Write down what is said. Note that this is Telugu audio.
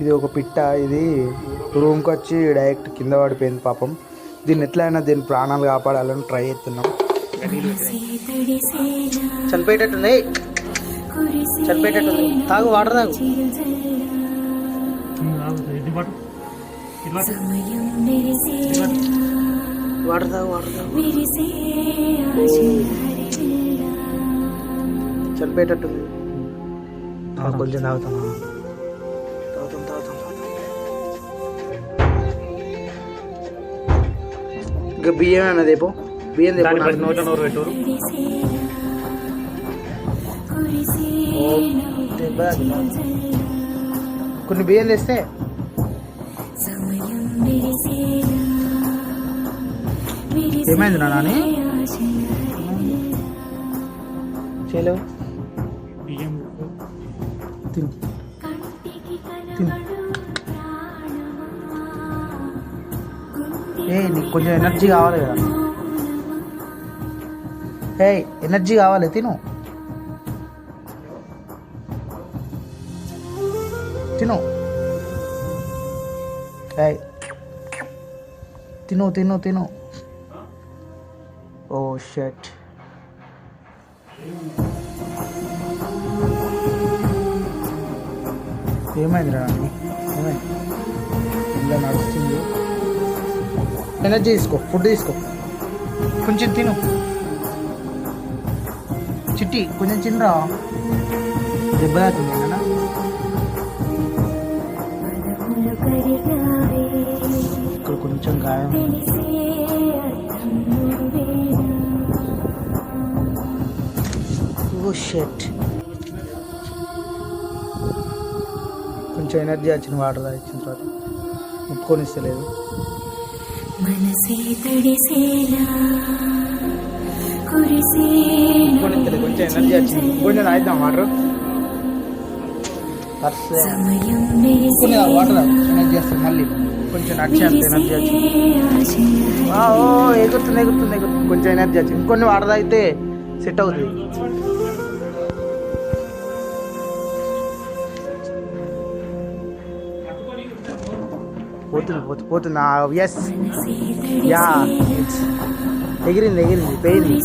ఇది ఒక పిట్ట ఇది రూమ్కి వచ్చి డైరెక్ట్ కింద పడిపోయింది పాపం. దీన్ని ఎట్లయినా దీని ప్రాణాలు కాపాడాలని ట్రై చేస్తున్నాం. చనిపోయేటట్టుంది. చనిపోయేటట్టుంది. తాగు వాటర్ తాగు. వాటర్ తాగు వాటర్ తాగు. చనిపోయేటట్టుంది. కొంచెం తాగుతాం ఇంకా బియ్యం అన్నది ఏపో బియ్యం నోట నోరు పెట్టు. కొన్ని బియ్యం తెస్తే. ఏమైంది నా నాని చేయలేవు. తిను. తిను. ఏ నీకు కొంచెం ఎనర్జీ కావాలి కదా. ఏ ఎనర్జీ కావాలి తిను. తిను. ఏయ్ తిను తిను తిను. ఓ షట్ ఏమైంది రా ఏమైంది? ఇలా నడుస్తుంది. ఎనర్జీ తీసుకో ఫుడ్ తీసుకో. కొంచెం తిను. చిట్టి కొంచెం తినరా? దెబ్బలాతుంది నాన్న ఇక్కడ కొంచెం గాయం. ఓ కొంచెం ఎనర్జీ వచ్చిన వాటర్ తాగించిన తర్వాత ముట్టుకొని ఇస్తలేదు మనసే తడిసేలా కొంచెం ఎనర్జీ వచ్చింది కొంచెం తాగిద్దాం వాటర్ వాటర్ ఎనర్జీ వస్తుంది మళ్ళీ. కొంచెం అంత ఎనర్జీ వచ్చింది. ఓ ఎగురుతుంది ఎగురుతుంది ఎగురుతుంది. కొంచెం ఎనర్జీ వచ్చింది. ఇంకొన్ని వాటర్ తాగితే సెట్ అవుతుంది పోతుంది పోతుంది. పోతుంది ఎస్ యా ఎగిరింది ఎగిరింది పోయింది